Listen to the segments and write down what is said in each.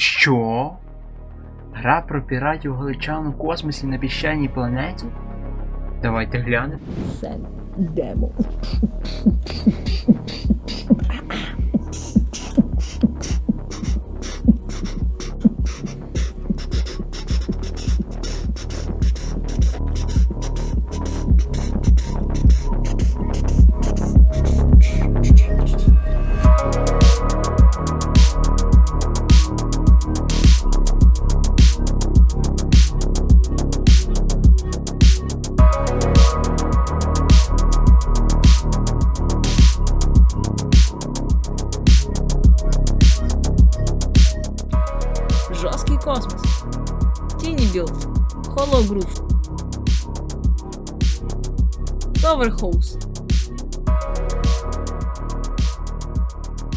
Що? Гра про піратів галичан у космосі на піщаній планеті? Давайте глянемо. Це демо. Космос. Тіні білд. Hollow Groove. Towerhouse.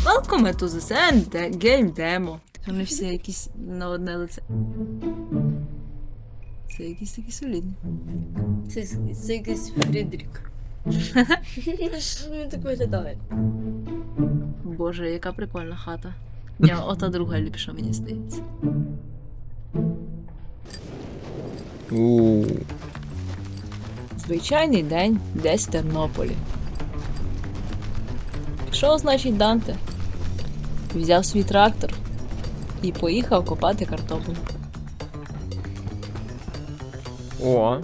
Welcome to the Sand Game Demo. Вони всі якісь на одне лице. Це якісь такі солідні. Це, це якийсь Фрідрік. Він так виглядає. Боже, яка прикольна хата. Ні, ота друга ліпша, мені здається. У. Звичайний день десь в Тернополі. Що значить Данте? Взяв свій трактор і поїхав копати картоплю. О.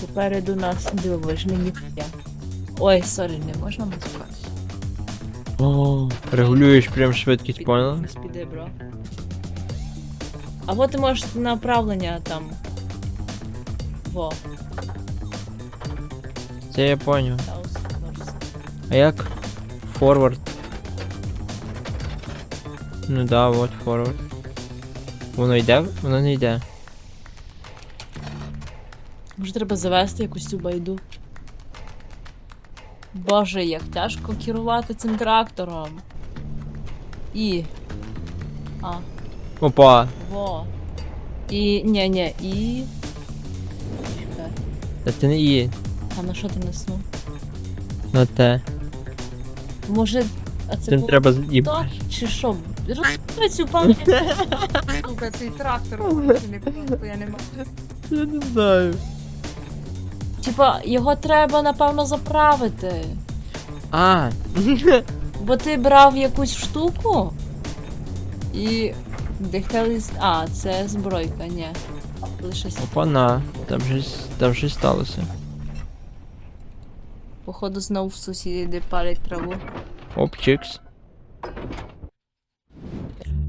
Попереду нас дивовижне ніхтя. Ой, сорі, не можна музикати. О. Регулюєш прям швидкість, поняла? Не спіде, бро. Або ти можеш направлення там. Во, Це я поняв. Таус, Норс. А як? Форвард. Ну да, вот форвард. Воно йде? Воно не йде. Може треба завести якусь цю байду. Боже, як тяжко керувати цим трактором. І. А, Опа! во. І. Ні, ні, і. Чекай. Та ти не і. А на що ти наснув? На те. Може. А це Тим було треба з- і. то? Чи що? Розбивай цю пам'ять. Сука, цей трактор, я не можу. Я не знаю. Типа, його треба, напевно, заправити. А! Бо ти брав якусь штуку і. The hell is... А, це збройка, ні. Лише сі- Опа на. Там щось, там щось сталося. походу знову в сусіди палять траву. Оп, чикс.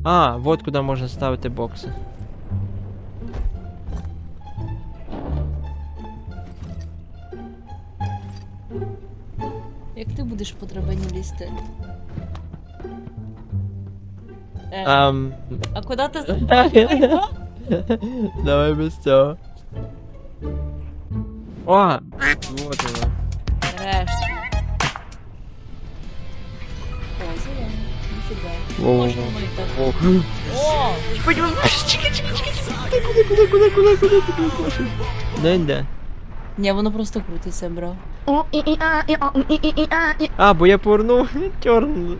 А, вот куди можна ставити бокси. Як ти будеш по драбині лізти? Е, Ам. а куди ти Давай без цього. О! Вот воно. Нарешті. О, зелено. Ніфіга. Воу, Можна і так. воу. О! Куди, куди, куди, куди ти хочеш? Не йде. Ні, воно просто крутиться, бро. А, бо я повернув тьорнули.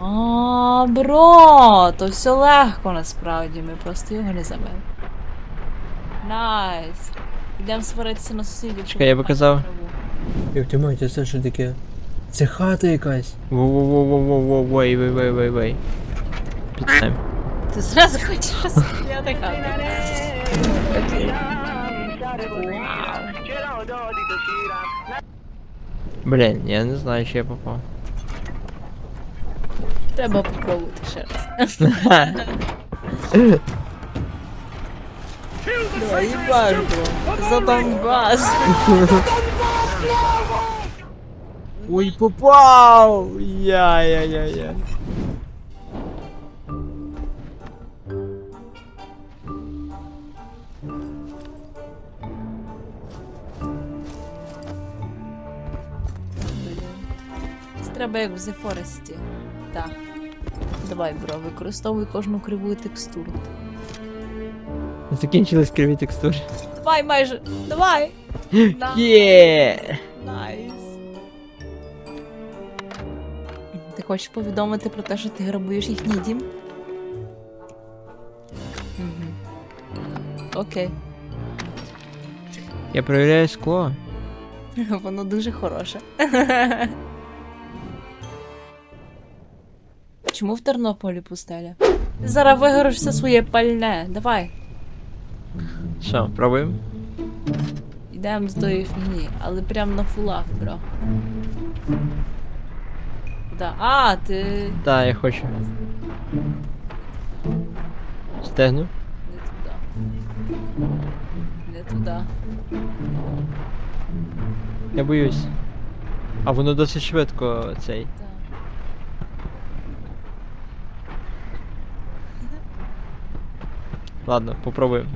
А, бро, то все легко насправді, ми просто його не забили. Найс. Йдемо сваритися на сусідів. Чекай, я траву. Як ти маєте, це що таке? Це хата якась. Воу-воу-воу-воу-воу, вей, вей, вей, вей. Ти зразу хочеш розстріляти хату. Блін, я не знаю, чи я попав. Треба попробувати ще раз. Давай, їбаш, бро. За Донбас. Ой, попав! Я-я-я-я. Треба як в The Forest. Так. Давай, бро, використовуй кожну криву текстуру. Закінчились криві текстури. Давай майже. Давай. Є! Найс. Ти хочеш повідомити про те, що ти грабуєш їхній дім? Окей. Я перевіряю скло. Воно дуже хороше. Чому в Тернополі пустеля? Ти зараз вигориш все своє пальне. Давай, Що, пробуємо? йдемо з тої фігні, але прям на фулах, бро. Да. А, ти Так, я хочу. Стегну. не туди. Не туди. Я боюсь. А воно досить швидко цей. Так. Ладно, попробуємо.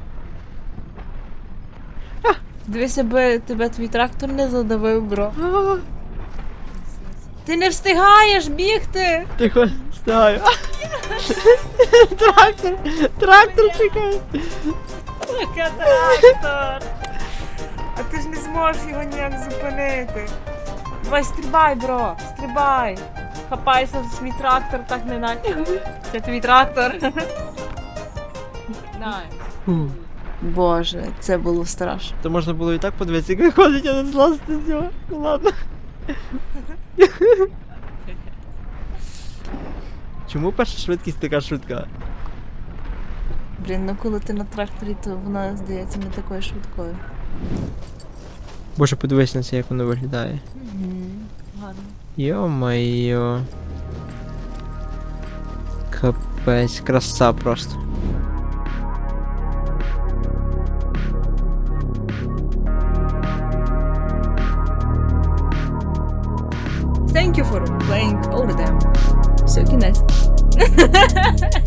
Дивися, би тебе твій трактор не задавив, бро. Ти не встигаєш бігти! Тихо, стаю. Трактор! Трактор чекає! Яке трактор! А ти ж не зможеш його ніяк зупинити. Давай стрибай, бро, стрибай. Хапайся за свій трактор, так не наче. Це твій трактор. Боже, це було страшно. То можна було і так подивитися, як виходить, а не злазити з нього. Ну ладно. Чому перша швидкість така швидка? Блін, ну коли ти на тракторі, то вона здається не такою швидкою. Боже, подивись на це, як воно виглядає. Гарно. Йо-майо. Капець, краса просто. voor playing of them. So net.